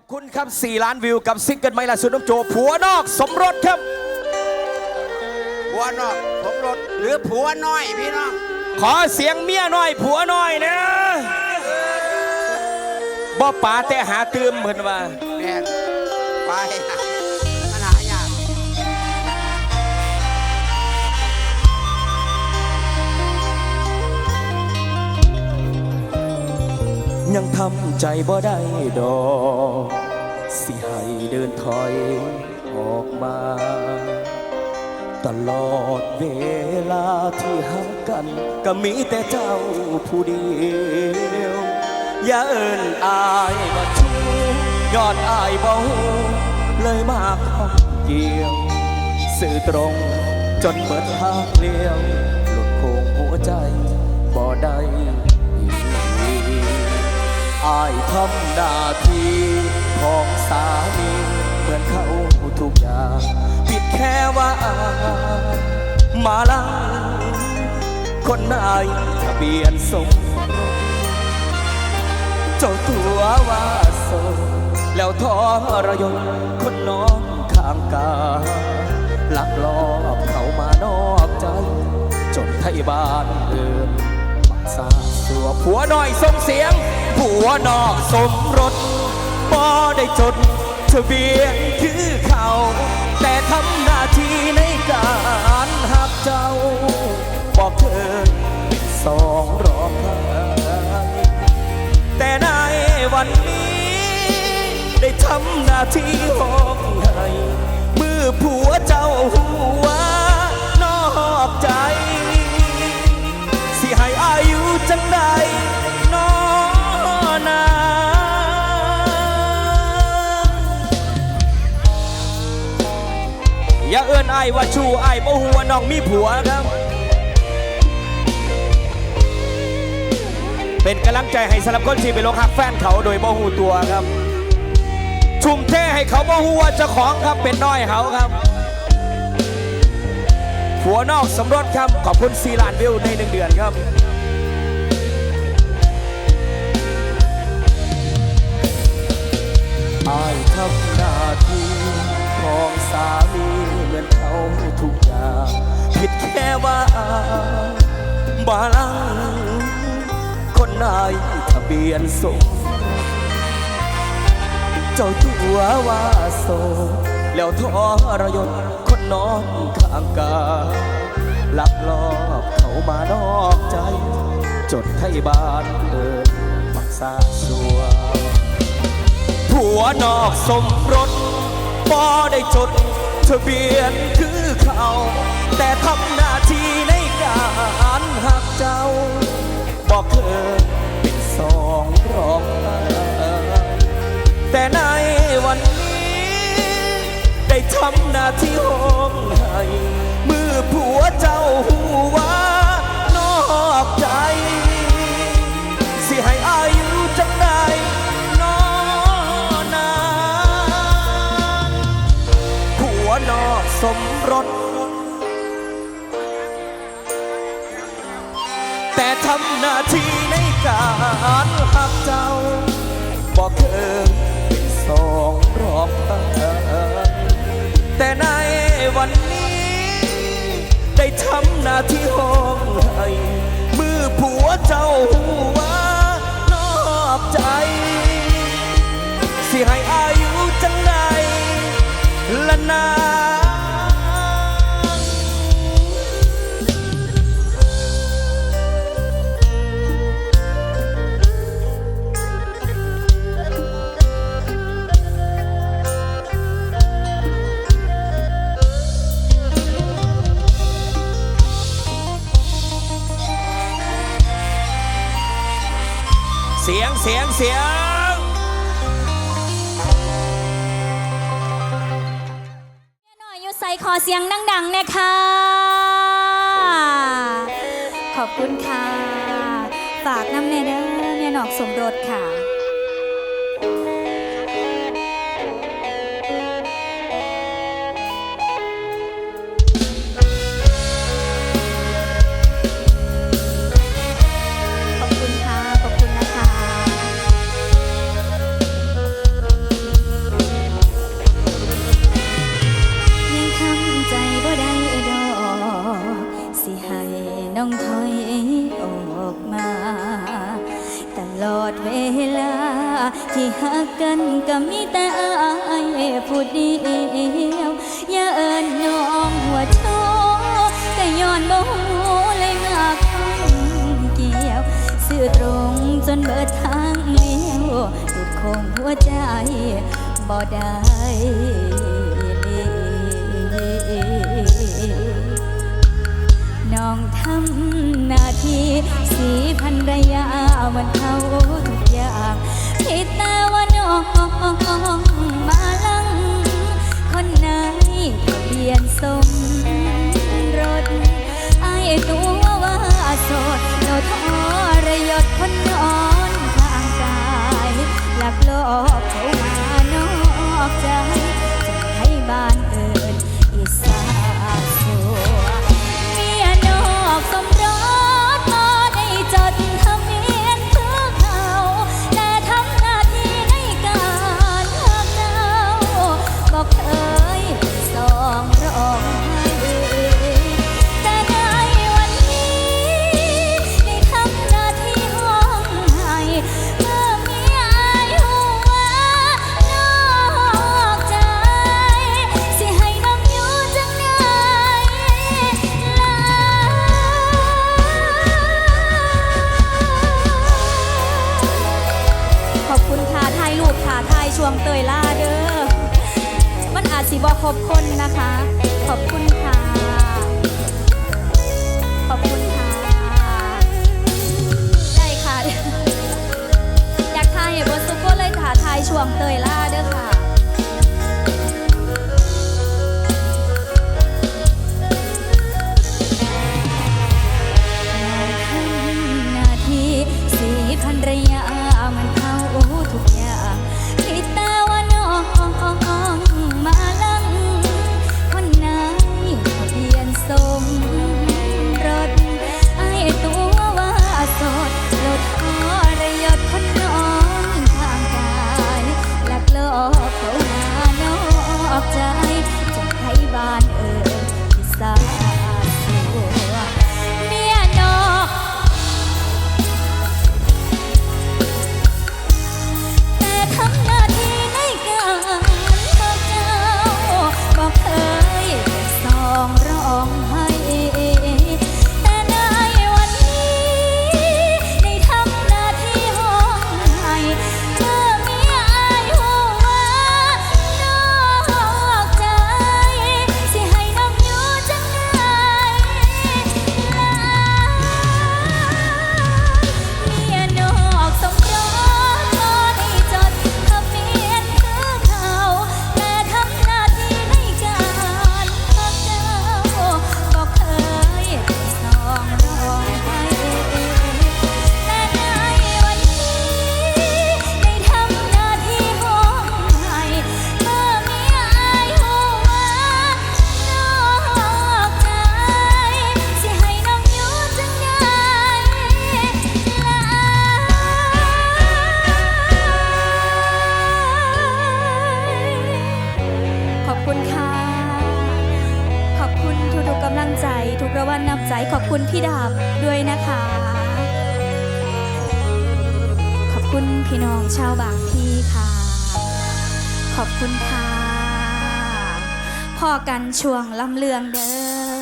อบคุณครับ 4 ล้านวิวกับซิงเกิลใหม่ล่าสุดน้องโจผัวนอกสมรสครับ ผัวนอกสมรสหรือผัวน้อยพี่น้อง ขอเสียงเมียหน่อย ผัวหน่อยนะบ่ป๋าแต่หาตืมเหมือนว่าแม่นไป ยังทำใจบ่ได้ดอก สิให้เดินถอยออกมา ตลอดเวลาที่ห่ากัน ก็มีแต่เจ้าผู้เดียว อย่าเอินอายว่าชูยอดอายบ่ฮู้เลยมาข้องเกี่ยว สื่อตรงจนเหมือนทางเลี้ยว หลุดโค้งหัวใจบ่ได้อีก อายทำหน้าที่ของสามีเหมือนเขาทุกอย่างผิดแค่ว่ามาลังคนนายทะเบียนสมเจ้าตัวว่าโสดแล้วทอรยศคนน้องข้างกายลักลอบเขามานอกใจ จนไทยบ้านเอิมบักซา ผัวน้อยส่งเสียง ผัวนอกสมรสบ่ได้จดทะเบียนคือเขา แต่ทำหน้าที่ในการหักเจ้า บอกเธอสองรองใครแต่ในวันนี้ ได้ทำหน้าที่ห้องให้มือผัว อย่าเอื้อนไอายว่าชูไอายบ่หัวน้องมีผัวครับ เป็นกำลังใจให้สำหรับคนที่ไปลงหักแฟนเขาโดยบ่หูตัวครับ ชุ่มเทให้เขาบ่หูว่าเจ้าของครับเป็นน้อยเขาครับ ผัวนอกสมรสครับขอบคุณซีลานวิวในหนึ่งเดือนครับอายทำหน้าที่ของสามี ผิดแค่ว่าบาลัง คนนายทะเบียนสมเจ้าตัวว่าโสแล้วทอรยศคนนอนข้างกาลักลอบเขามานอกใจ จดไทยบ้านเอินปักษาสัวผัวนอกสมรสพอได้จดทะเบียนคือเขา แต่ทำหน้าที่ในการหักเจ้า บอกเคยเป็นสองรองใครแต่ในวันนี้ ได้ทำหน้าที่ห้องให้มือผัวเจ้าหัวนอกใจ สิให้อายุจังใดนอนานผัวนอกสมรสำหน้าที่ในการหักเจ้า บอกเคยเป็นสองรองใครแต่ในวันนี้ ได้ทำหน้าที่ห้องให้มือผัวเจ้าหัวนอกใจ สิให้อายุจังใดละนา อยอยู่ใส่ขอเสียงดังๆนะคะ ขอบคุณค่ะ ฝากน้ำเนเดอร์เมียนอกสมรสค่ะ น้องถอยออกมา ตลอดเวลา ที่หักกันก็มีแต่อายผู้เดียว อย่าเอิญน้องหัวโตก็ย้อนบ่หูเลยมาข้องเกี่ยว สื่อตรงจนเบิดทางเลี้ยวสุดคงหัวใจบ่ได้ Thank. น้องทำหน้าที่สีพันรยาวันเขาทุกอย่างผิดแต่ว่าน้องมาลัง คนไหนทะเบียนสมรสไอายตัวว่าโสดโนทอระยศคนนอนข้างกายหลักลอบเข้า ครบคนนะคะ ขอบคุณ ใจทุกระว่านับใจขอบคุณพี่ดาบด้วยนะคะ ขอบคุณพี่น้องชาวบางพี่ค่ะ ขอบคุณค่ะพอกันช่วงลำเลืองเด้อ